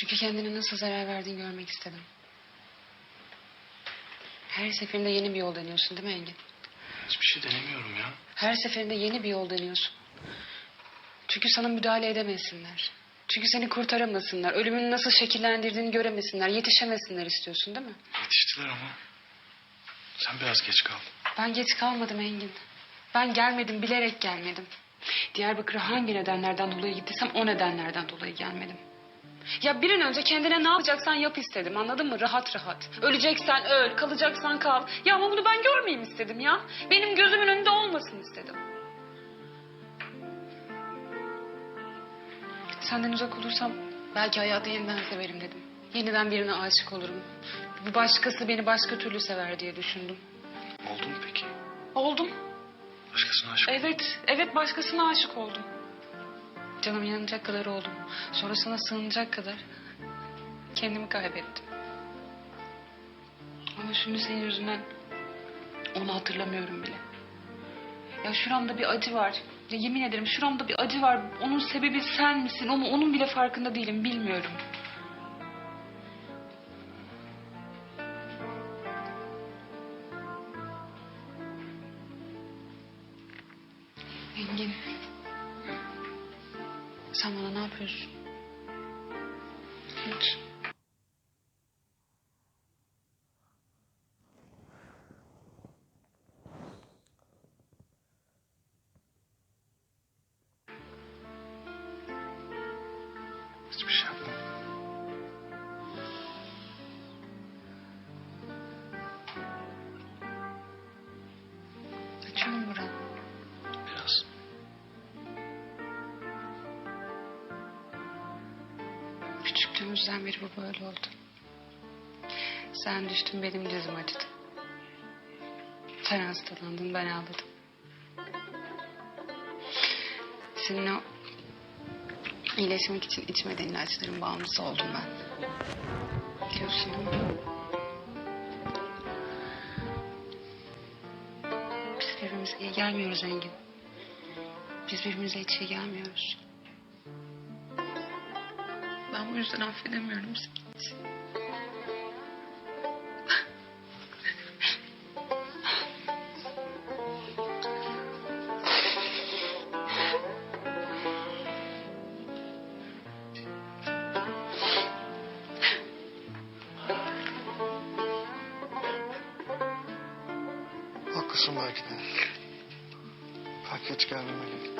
Çünkü kendine nasıl zarar verdiğini görmek istedim. Her seferinde yeni bir yol deniyorsun değil mi Engin? Hiçbir şey denemiyorum ya. Her seferinde yeni bir yol deniyorsun. Çünkü sana müdahale edemesinler. Çünkü seni kurtaramasınlar. Ölümün nasıl şekillendirdiğini göremesinler. Yetişemesinler istiyorsun değil mi? Yetiştiler ama. Sen biraz geç kaldın. Ben geç kalmadım Engin. Ben gelmedim, bilerek gelmedim. Diyarbakır'a hangi nedenlerden dolayı gittiysem o nedenlerden dolayı gelmedim. Ya bir an önce kendine ne yapacaksan yap istedim anladın mı? Rahat rahat. Öleceksen öl, kalacaksan kal. Ya ama bunu ben görmeyeyim istedim ya. Benim gözümün önünde olmasın istedim. Senden uzak olursam belki hayatı yeniden severim dedim. Yeniden birine aşık olurum. Bir başkası beni başka türlü sever diye düşündüm. Oldu mu peki? Oldum. Başkasına aşık Evet, evet başkasına aşık oldum. Canım yanacak kadar oldum. Sonra sana sığınacak kadar kendimi kaybettim. Ama şimdi senin yüzünden onu hatırlamıyorum bile. Ya şuramda bir acı var. Ya yemin ederim şuramda bir acı var. Onun sebebi sen misin? Ama onun bile farkında değilim. Bilmiyorum. Engin. Sen bana ne yapıyorsun? Hiç. Hiçbir şey yapmam. Küçüklüğümüzden beri bu böyle oldu. Sen düştün benim dizim acıdı. Sen hastalandın ben ağladım. Senin o iyileşmek için içmediğin ilaçların bağımlısı oldum ben. Biliyorsun mi? Biz birbirimize iyi gelmiyoruz Engin. Biz birbirimize hiç iyi gelmiyoruz. Ben bu yüzden affedemiyorum seni. Haklısın belki de. Belki hiç gelmemeli.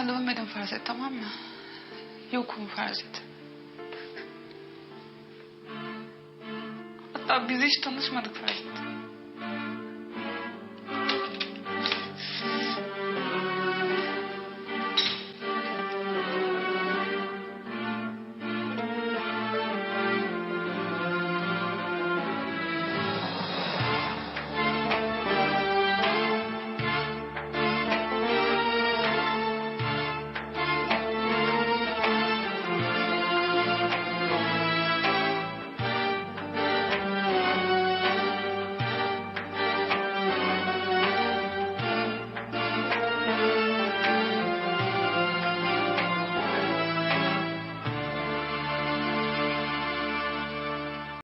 Ben de ölmedim farz et tamam mı? Yokum farz et. Hatta biz hiç tanışmadık farz et.